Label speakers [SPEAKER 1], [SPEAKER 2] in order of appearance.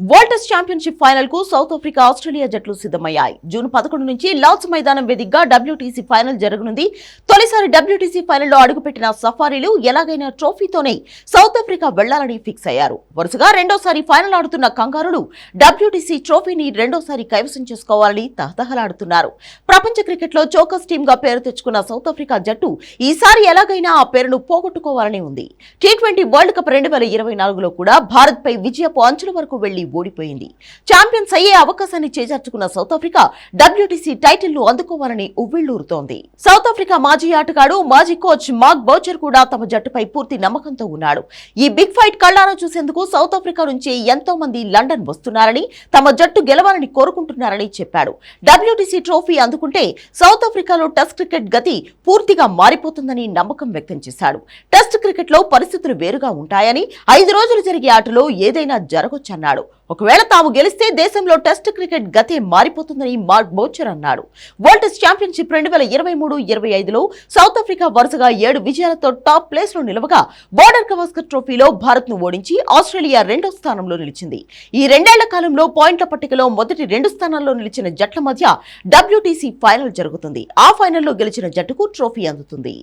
[SPEAKER 1] World championship ఫైనల్కు South Africa Australia జట్లు సిద్ధమయ్యాయి. జూన్ పదకొండు నుంచి లార్డ్స్ మైదానం వేదికగా డబ్ల్యూటీసీ ఫైనల్ జరగనుంది. తొలిసారి డబ్ల్యూటీసీ ఫైనల్లో అడుగుపెట్టిన సఫారీలు ఎలాగైనా ట్రోఫీతోనే సౌత్ ఆఫ్రికా వెళ్ళాలని ఫిక్స్ అయ్యారు. వరుసగా రెండోసారి ఫైనల్ ఆడుతున్న కంగారులు డబ్ల్యూటీసీ ట్రోఫీని రెండోసారి కైవసం చేసుకోవాలని తహతహలాడుతున్నారు. ప్రపంచ క్రికెట్లో చోకస్ టీమ్గా పేరు తెచ్చుకున్న సౌత్ ఆఫ్రికా జట్టు ఈసారి ఎలాగైనా ఆ పేరును పోగొట్టుకోవాలని ఉంది. టీ ట్వంటీ వరల్డ్ కప్ రెండు వేల ఇరవై నాలుగులో కూడా భారత్పై విజయపు అంచుల వరకు వెళ్ళి ఓడిపోయింది. ఛాంపియన్స్ అయ్యే అవకాశాన్ని చేజార్చుకున్న సౌత్ ఆఫ్రికా డబ్ల్యూటీసీ టైటిల్ను అందుకోవాలని ఉవ్విళ్ళూరుతోంది సౌత్ ఆఫ్రికా మాజీ ఆటగాడు మాజీ కోచ్ మార్క్ బౌచర్ కూడా తమ జట్టుపై పూర్తి నమ్మకంతో ఉన్నాడు. ఈ బిగ్ ఫైట్ కళ్ళారా చూసేందుకు సౌత్ ఆఫ్రికా నుంచి ఎంతో మంది లండన్ వస్తున్నారని తమ జట్టు గెలవాలని కోరుకుంటున్నారని చెప్పాడు. డబ్ల్యూటీసీ ట్రోఫీ అందుకుంటే సౌత్ ఆఫ్రికాలో టెస్ట్ క్రికెట్ గతి పూర్తిగా మారిపోతుందని నమ్మకం వ్యక్తం చేశాడు. టెస్ట్ క్రికెట్లో పరిస్థితులు వేరుగా ఉంటాయని ఐదు రోజులు జరిగే ఆటలో ఏదైనా జరగొచ్చన్నాడు. ఒకవేళ తాము గెలిస్తే దేశంలో టెస్ట్ క్రికెట్ గతే మారిపోతుందని మార్క్ బౌచర్ అన్నాడు వరల్డ్ టెస్ట్ ఛాంపియన్షిప్ రెండు వేల ఇరవై మూడు ఇరవై ఐదులో సౌత్ ఆఫ్రికా వరుసగా ఏడు విజయాలతో టాప్ ప్లేస్లో నిలవగా బోర్డర్ కవాస్కర్ ట్రోఫీలో భారత్ను ఓడించి ఆస్ట్రేలియా రెండో స్థానంలో నిలిచింది. ఈ రెండేళ్ళ కాలంలో పాయింట్ల పట్టికలో మొదటి రెండు స్థానాల్లో నిలిచిన జట్ల మధ్య డబ్ల్యూటీసీ ఫైనల్ జరుగుతుంది. ఆ ఫైనల్లో గెలిచిన జట్టుకు ట్రోఫీ అందుతుంది.